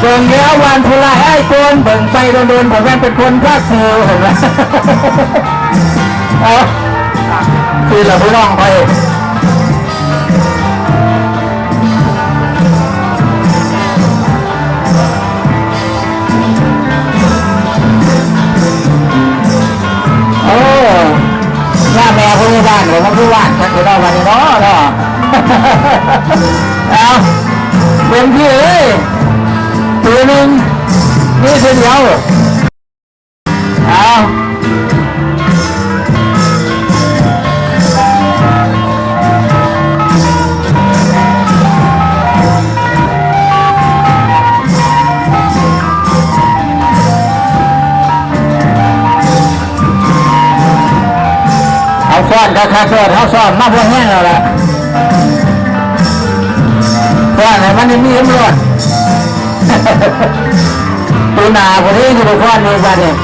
เบิ่งแล้ววันทุลายไอ้โกนเบิ่งไปโดนๆผมแม่นเป็นคนภาคเสือเห็นไหมเอาคือเราพี่น้องไปโอ้ย่าแม่ผู้ใหญ่บ้านผมก็ผู้ว่านทักไปนอกวันนี้เนาะเนาะ เอาเป็นพี่เอ้ยตัวหนึ่งนี่คือเดียวเอาเอาซ้อนก็ค่าซ้อนเอาซ้อนมาพวกแห้งแล้วล่ะ ซ้อนให้มันนี่มีตำรวจตูนาคนนี้อยู่ในซ้อนนี่บ้านนี่ย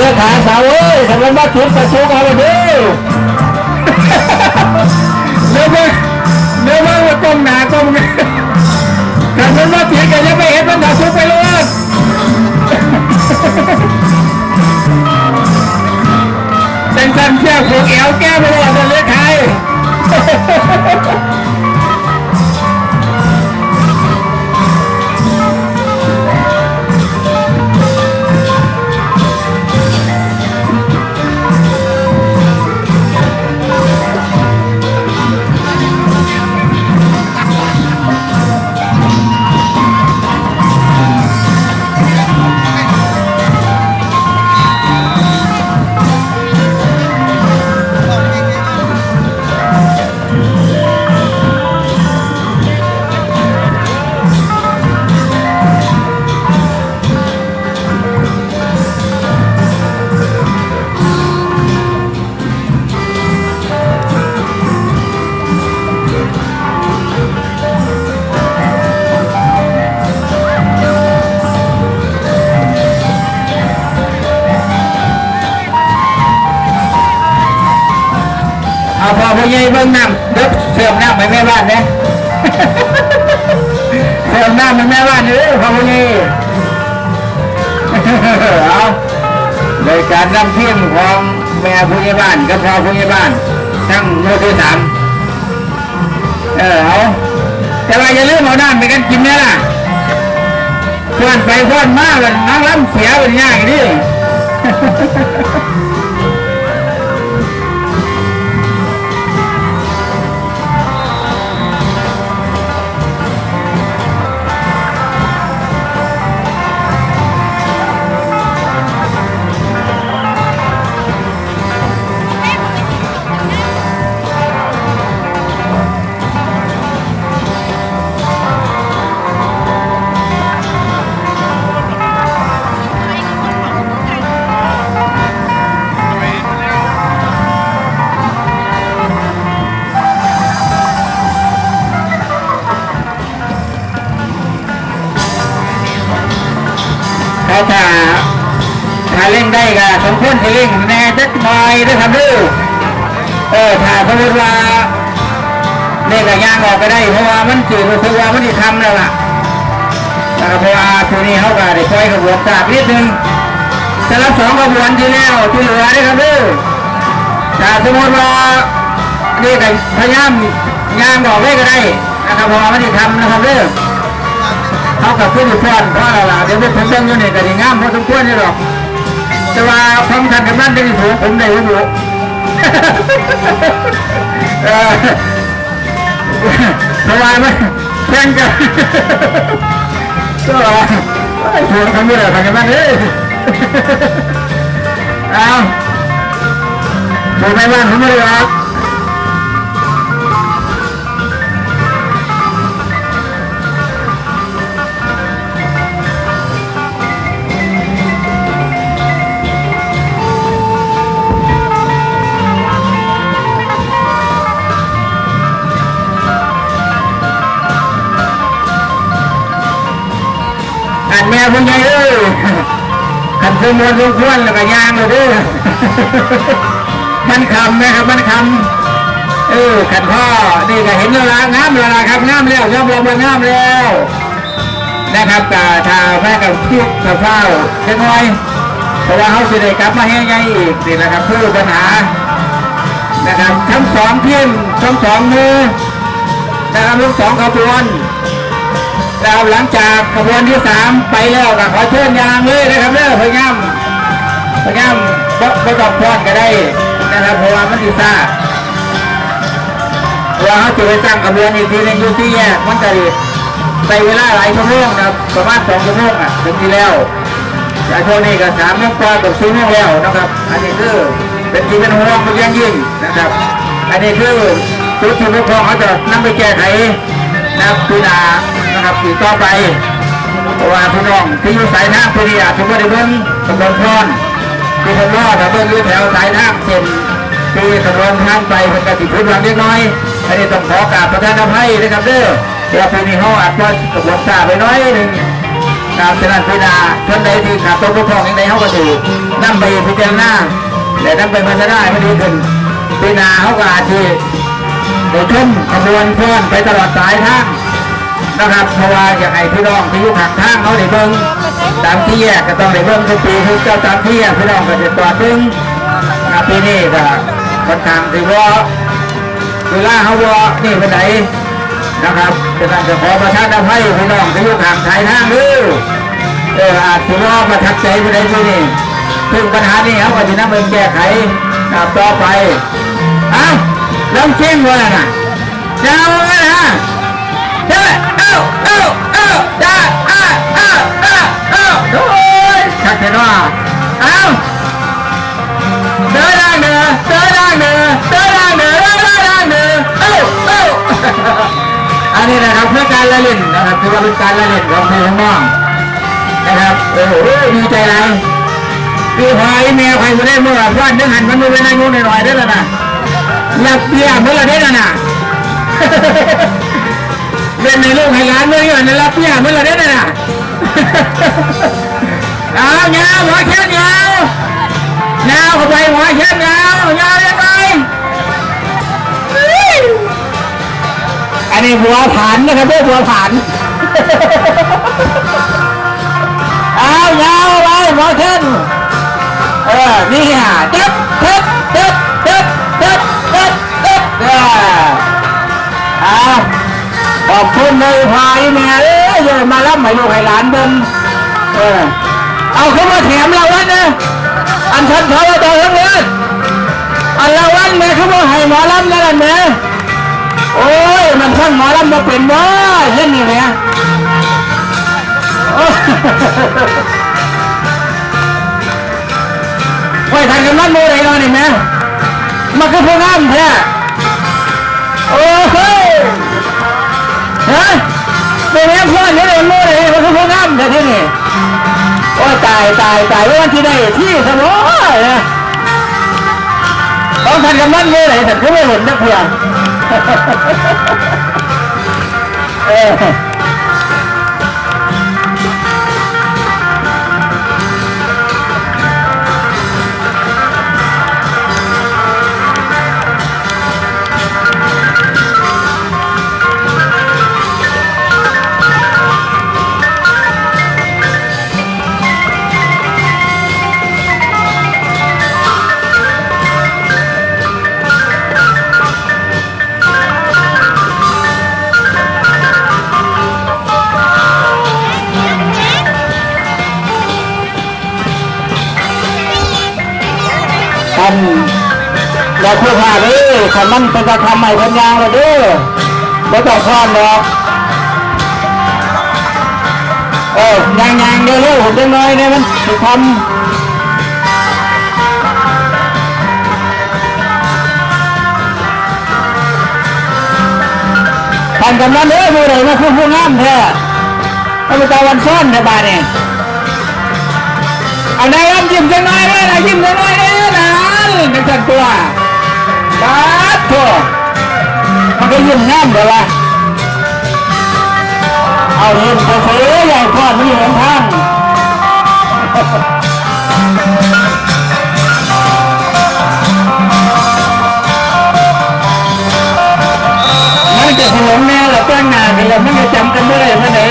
เลือกขาสาวเอ้ยทำไมมาจุดประชุกเอาเลยดิเนื้อมาเนื้อมาว่าต้มหนาต้มไงทำไมมาเถียกันยังไม่เห็นมันด่าชุกไปเลยเป็นสันเชี่ยวผูกเอวแก้ไม่ได้จะเลือกใคร พ่องน้ำเด็กเสร์ฟน้ำให้แม่บ้านเนี่ยเสร์ฟน้ำให้แม่บ้านเลยพอพ่อใหญ่เอาโดยการนำทีมของแม่ผู้ใหญ่บ้านกับพ่อผู้ใหญ่บ้านทั้งหมู่ที่สามเออเอาแต่ว่าอย่าลืมเอาน้ำไปกันกินเนี่ยล่ะส่วนไปส่วนมาเป็นน้ำล้ำเสียเป็นยากอี กดิถ้าถ้าถ้าเล่งได้ก็สมควรที่เล่งแน่จักหน่อยด้วยครับเด้อเออถ้าสมมติว่าเล่นกับยางออกไปได้ เพราะว่ามันจืดรู้สึกว่ามันจะทำแล้วล่ะแต่เพราะว่าตัวนี้เขาก็ได้คอยกระบวนการนิดนึงสำหรับสองกระบวนที่แล้วที่เหลือได้ครับเด้อถ้าสมมติว่าเล่นกับพยายามยางออกได้ก็ได้นะครับเพราะว่ามันจะทำนะครับเด้อ เขากับขึ้นอยู่พอนเพราะอะไรล่ะเดี๋ยวผมเบิ่งอยู่ในี่ก็ดีงงามพอสมควรนี่หรอกแต่ว่าความทันกับนั่นได้ถูกผมได้รู้เออเพราะว่ามันแข่งกันก็ไอ้ชวนเขาไม่ได้ทำกันนั่นเอ้ยเอาผมไม่บ้านผมไม่ได้หรอก อันแม่พวกใหญ่เอ้ยขันสมวนสมควรแล้วก็ยางเลยเด้อมันคำนะครับมันคำเออขันพ่อนี่ก็เห็นแล้วละงามแล้วละครับงามแล้วยอมรับว่างามแล้วนะครับกาทาแม่กับคิดกับเฝ้าเล็กน้อยเพราะว่าเขาจะได้กลับมาให้ไงอีกนี่นะครับเพื่อปัญหานะครับทั้งสองทีมทั้งสองมือนะครับทั้งสองขบวน ดาวหลังจากขบวนที่สามไปแล้วก็ขอเชิญยางเลยนะครับเด้อพยายามพยายามบ่บ่ต้องพอนก็ได้นะครับเพราะว่ามันดีซ่าเราะว่าเขาจะไปตั้งขบวนอีกทีนึงอยู่ที่แยกมันก็ดีใช้เวลาหลายชั่วโมงนะครับประมาณสองชั่วโมงอะถึงที่แล้วแต่ช่วงนี้ก็สามโมงกว่ากับสี่โมงแล้วนะครับ อันนี้คือเป็นที่เป็นห่วงเป็นยังยิ่งนะครับ อันนี้คือตัวที่ผู้ปกครองเขาจะนำไปแก้ไขนะครับปีหนา นะครับปีต่อไปเพราะว่าพี่น้องที่อยู่สายน้ำพี่อาจจะไม่ได้เบิ่งตำบลพรที่ผมรอดแต่เบิ่อยู่แถวสายน้ำเช่นที่ตำบลทางไปเป็นกติพุทธวังเล็กน้อยอันนี้ต้องขอกราบประธานอภัยนะครับเด้อเดี๋ยวปีนี้เขาอาจจะกระบวนกาไปน้อยหนึ่งตามฉะนั้นพิจารณานใดที่ขาดตัวปกครองอย่างใดเขาก็ถูกนำไปพิจารณาและนำไปพัฒนาให้มันดีขึ้นพิจารณาเขาก็อาจจะได้ชมขบวนเพื่อนไปตลอดสายทาง นะครับเพราะว่าอย่างไอพี่น้องที่อยู่ทางทางเขาได้เบิ้งตามที่แยกก็ต้องได้เบิ้งทุกปีทุกเจ้าตามที่แยกพี่น้องก็จะต่อตึงปีนี้ก็ค่อนข้างที่ว่าเวลาเขาว่านี่เป็นไหนนะครับจะนั่นจะขอประทาชนอภัยพี่น้องที่อยู่ทางสายทางนี้เอออาจจะว่าประทับใจไปได้ที่นี่ซึ่งปัญหานี้เขาก็จะนำไปแก้ไขต่อไปอ้าวลองเชียงวันน่ะเจ้านะเจ้าเอ้าเอ้าเอ้าจ้าอ้าอ้าอ้าเอ้าโอ้ยชักเห็นว่านท อ้าเอ้าอันนี้นะครับเพื่อการละเล่นนะครับถือว่าเป็นการละเล่นของพี่ของน้องนะครับโอ้โหดีใจไรพี่พายแมวใครมาได้เมื่อวานนึกหันมันมือไปนั่งงูหน่อยๆได้แล้วนะหลับเบี้ยเมื่อไรได้แล้วนะ เล่นในลูกให้ร้านเมื่อกี้นะรับเบี้ยเมื่อไรได้แล้วนะเอาเงาหัวแค่เงาเงาเข้าไปหัวแค่เงาเงายังไงอันนี้บัวผันนะครับเพื่อบัวผันเอายาวไว้หมอเช่นเออนี่ฮะตึ๊บตึ๊บตึ๊บตึ๊บตึ๊บตึ๊บตึ๊บเออเอา ขอบคุณเลยพายแม่เอ้ยมารับให้ลูกให้หลานเบิ่งเออเอาเข้ามาแถมเราวันนะอันชันเขาว่าตัวทั้งนั้นอันละวันแม่เขาบอกให้หมอลำนั่นแหละแม่โอ้ยมันช่างหมอลำมาเป็นบ่เห็นนี่แหละโอ้ยทางกันมั่นโมได้เลยนี่แม่มันคือพวกงามแท้โอ้โห ฮะเป็นแม่พ่อเนี่ยเลยโมได้มันคือพวกงามแท้ที่นี่โอ้ยตายตายตายว่าวันที่ได้ที่สมองเนี่ยต้องทันกันมันเมได้แต่ก็ไม่เห็นนักเพียงเออ เลยขันมันเป็นการทำใหม่พันยางเลยเด้อไม่ต้องพลาดหรอกเออยางยางเดี๋ยวเร็วๆจังหน่อยเนี่ยมันจะทำท่านกำนันเอ้ยมือไหนมาคือผู้งามแท้เอาไปตาวันซ่อนในบ้านนี่เอานายรับยิ้มจังหน่อยเลยนะยิ้มจังหน่อยเลยนะนี่จันตัว มันก็ยิ้มงามเดี๋ยวละเอาเห็นเฉยๆใหญ่พอดมันอยู่ข้างมันจะหลงแน่หรอตั้งนานกันแล้วมันจะจำกันไม่ได้เมื่อไหร่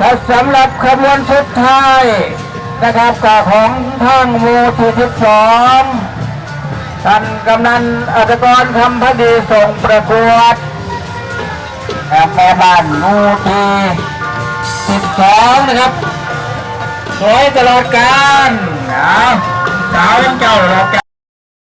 ครับสำหรับขบวนสุดท้ายนะครับกับของทางมูที่สิบสองท่านกำนันอัตกรคำพดีส่งประกวดแม่บ้านมูที่สิบสองนะครับสวยตลอดการนะสาวยังเจ้าตลอดกาล